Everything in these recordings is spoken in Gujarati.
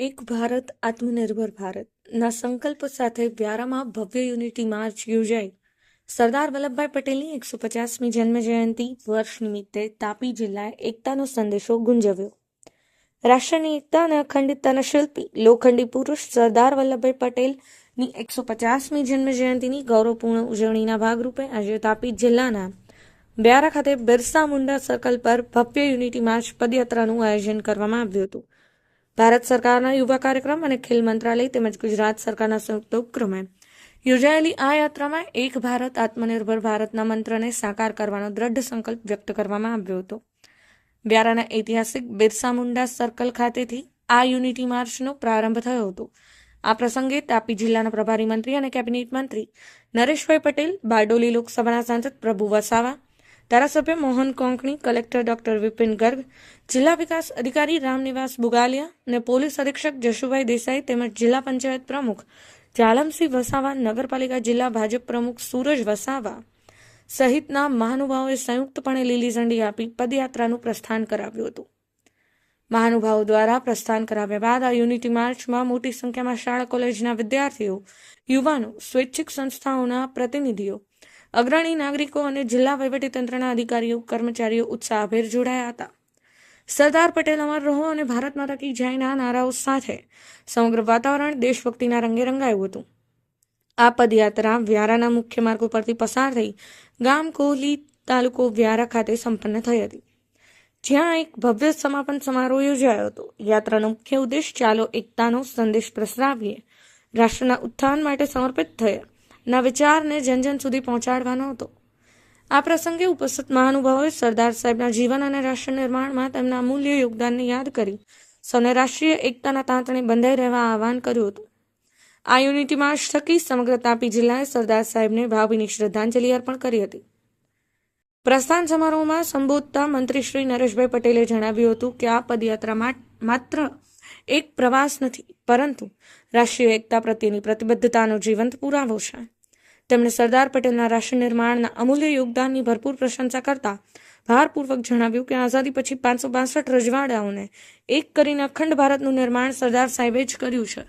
એક ભારત આત્મનિર્ભર ભારતના સંકલ્પ સાથે વ્યારામાં ભવ્ય યુનિટી માર્ચ યોજાઈ સરદાર વલ્લભભાઈ પટેલની એકસો પચાસમી જન્મ જયંતિ વર્ષ નિમિત્તે તાપી જિલ્લાએ એકતાનો સંદેશો ગુંજવ્યો. રાષ્ટ્રની એકતા અને અખંડિતતાના શિલ્પી લોખંડી પુરુષ સરદાર વલ્લભભાઈ પટેલની એકસો પચાસમી જન્મ જયંતિની ગૌરવપૂર્ણ ઉજવણીના ભાગરૂપે આજે તાપી જિલ્લાના બ્યારા ખાતે બિરસા મુંડા સર્કલ પર ભવ્ય યુનિટી માર્ચ પદયાત્રાનું આયોજન કરવામાં આવ્યું હતું. ભારત સરકારના યુવા કાર્યક્રમ અને ખેલ મંત્રાલય તેમજ ગુજરાત સરકારના સંયુક્ત ઉપક્રમે યોજાયેલી આ યાત્રામાં એક ભારત, આત્મનિર્ભર ભારતના મંત્રને સાકાર કરવાનો દ્રઢ સંકલ્પ વ્યક્ત કરવામાં આવ્યો હતો. વ્યારાના ઐતિહાસિક બિરસા મુંડા સર્કલ ખાતેથી આ યુનિટી માર્ચનો પ્રારંભ થયો હતો. આ પ્રસંગે તાપી જિલ્લાના પ્રભારી મંત્રી અને કેબિનેટ મંત્રી નરેશભાઈ પટેલ, બારડોલી લોકસભાના સાંસદ પ્રભુ વસાવા ધારાસભ્ય મોહન કોંકણી, કલેક્ટર ડોક્ટર વિપિન ગર્ગ, જિલ્લા વિકાસ અધિકારી રામનિવાસ બુગાલિયા અને પોલીસ અધિક્ષક જશુભાઈ દેસાઈ તેમજ જિલ્લા પંચાયત પ્રમુખ જાલમસિંહ વસાવા, નગરપાલિકા જિલ્લા ભાજપ પ્રમુખ સૂરજ વસાવા સહિતના મહાનુભાવોએ સંયુક્તપણે લીલી ઝંડી આપી પદયાત્રાનું પ્રસ્થાન કરાવ્યું હતું. મહાનુભાવો દ્વારા પ્રસ્થાન કરાવ્યા બાદ આ યુનિટી માર્ચમાં મોટી સંખ્યામાં શાળા કોલેજના વિદ્યાર્થીઓ, યુવાનો, સ્વૈચ્છિક સંસ્થાઓના પ્રતિનિધિઓ અગ્રણી નાગરિકો અને જિલ્લા વહીવટીતંત્રના અધિકારીઓ, કર્મચારીઓ ઉત્સાહભેર જોડાયા હતા. સરદાર પટેલ અમર રહો અને ભારત માતા કી જયના નારાઓ સાથે સમગ્ર વાતાવરણ દેશભક્તિના રંગે રંગાયું હતું. આ પદયાત્રા વ્યારાના મુખ્ય માર્ગ ઉપરથી પસાર થઈ ગામ કોહલી તાલુકો વ્યારા ખાતે સંપન્ન થઈ હતી. જ્યાં એક ભવ્ય સમાપન સમારોહ યોજાયો હતો. યાત્રાનો મુખ્ય ઉદ્દેશ ચાલો એકતાનો સંદેશ પ્રસરાવીએ. રાષ્ટ્રના ઉત્થાન માટે સમર્પિત થયા. ના વિચારને જન જન સુધી પહોંચાડવાનો હતો. આ પ્રસંગે ઉપસ્થિત મહાનુભાવોએ સરદાર સાહેબના જીવન અને રાષ્ટ્ર નિર્માણમાં તેમના અમૂલ્ય યોગદાનને યાદ કરી સૌને રાષ્ટ્રીય એકતાના તાંતણે બંધાઈ રહેવા આહવાન કર્યું હતું. આ યુનિટી માર્ચ થકી સમગ્ર તાપી જિલ્લાએ સરદાર સાહેબને ભાવભીની શ્રદ્ધાંજલિ અર્પણ કરી હતી. પ્રસ્થાન સમારોહમાં સંબોધતા મંત્રી શ્રી નરેશભાઈ પટેલે જણાવ્યું હતું કે આ પદયાત્રા માત્ર એક પ્રવાસ નથી, પરંતુ રાષ્ટ્રીય એકતા પ્રત્યેની પ્રતિબદ્ધતાનો જીવંત પુરાવો છે. તેમણે સરદાર પટેલના રાષ્ટ્ર નિર્માણના અમૂલ્ય યોગદાનની ભરપૂર પ્રશંસા કરતા ભારપૂર્વક જણાવ્યું કે આઝાદી પછી પાંચસો બાસઠ રજવાડાઓને એક કરીને અખંડ ભારતનું નિર્માણ સરદાર સાહેબે જ કર્યું છે.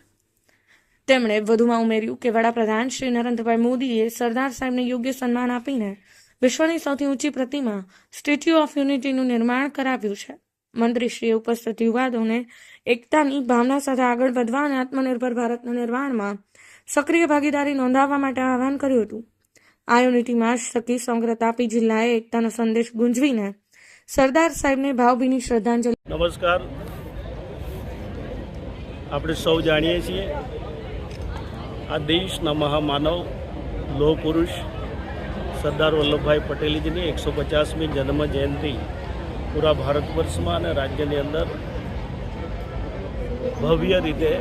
તેમણે વધુમાં ઉમેર્યું કે વડાપ્રધાન શ્રી નરેન્દ્રભાઈ મોદીએ સરદાર સાહેબને યોગ્ય સન્માન આપીને વિશ્વની સૌથી ઊંચી પ્રતિમા સ્ટેચ્યુ ઓફ યુનિટીનું નિર્માણ કરાવ્યું છે. મંત્રીશ્રીએ ઉપસ્થિત યુવાનોને એકતાની ભાવના સાથે આગળ વધવા અને આત્મનિર્ભર ભારતના નિર્માણમાં સક્રિય ભાગીદારી નોંધાવવા માટે આહવાન કર્યું હતું. આ યુનિટી માર્ચ થકી સમગ્ર તાપી જિલ્લાએ એકતાનો સંદેશ ગુંજવીને સરદાર સાહેબને ભાવભીની શ્રદ્ધાંજલિ નમસ્કાર. આપણે સૌ જાણીએ છીએ આ દેશના મહામાનવ લોહ પુરુષ સરદાર વલ્લભભાઈ પટેલજીની એકસો પચાસમી જન્મ જયંતિ પૂરા ભારત વર્ષમાં અને રાજ્યની અંદર ભવ્ય રીતે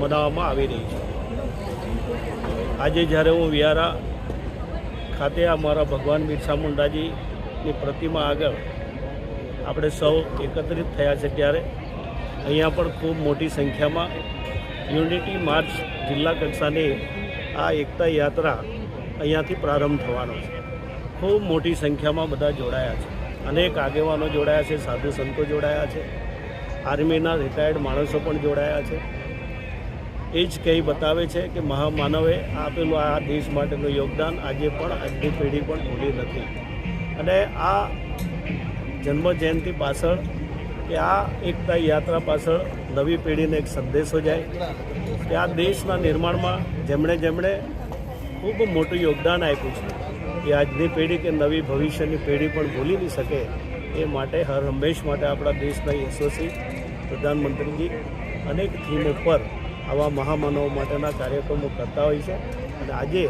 મનાવવામાં આવી રહી છે. આજે જ્યારે હું વિયારા ખાતે અમારા ભગવાન બિરસા મુંડાજીની પ્રતિમા આગળ આપણે સૌ એકત્રિત થયા છે ત્યારે, અહીંયા પણ ખૂબ મોટી સંખ્યામાં યુનિટી માર્ચ જિલ્લા કક્ષાની આ એકતા યાત્રા અહીંયાથી પ્રારંભ થવાનો છે. ખૂબ મોટી સંખ્યામાં બધા જોડાયા છે. અનેક આગેવાનો જોડાયા છે, સાધુ સંતો જોડાયા છે, આર્મીના રિટાયર્ડ માણસો પણ જોડાયા છે. એ જ કંઈ બતાવે છે કે મહામાનવે આપેલું આ દેશ માટેનું યોગદાન આજે પણ આજની પેઢી પણ ભૂલી નથી. અને આ જન્મ જયંતિ પાછળ કે આ એકતા યાત્રા પાછળ નવી પેઢીને એક સંદેશો જાય કે આ દેશના નિર્માણમાં જેમણે જેમણે ખૂબ મોટું યોગદાન આપ્યું છે. એ આજની પેઢી કે નવી ભવિષ્યની પેઢી પણ ભૂલી નહીં શકે એ માટે હર હંમેશ માટે આપણા દેશના યશસ્વી પ્રધાનમંત્રીજી અનેક થીમ ઉપર આવા મહામાનવો માટેના કાર્યક્રમો કરતા હોય છે. અને આજે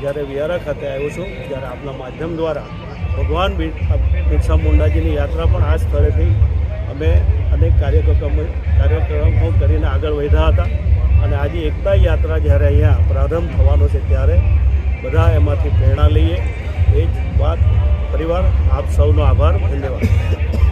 જ્યારે વિયારા ખાતે આવ્યો છું, ત્યારે આપના માધ્યમ દ્વારા ભગવાન બિર- બિરસા મુંડાજીની યાત્રા પણ આ સ્થળેથી અમે અનેક કાર્યક્રમો કાર્યક્રમો કરીને આગળ વધ્યા હતા. અને આજે એકતા યાત્રા જ્યારે અહીંયા પ્રારંભ થવાનો છે, ત્યારે બધા એમાંથી પ્રેરણા લઈએ. એ જ વાત. પરિવાર આપ સૌનો આભાર. ધન્યવાદ.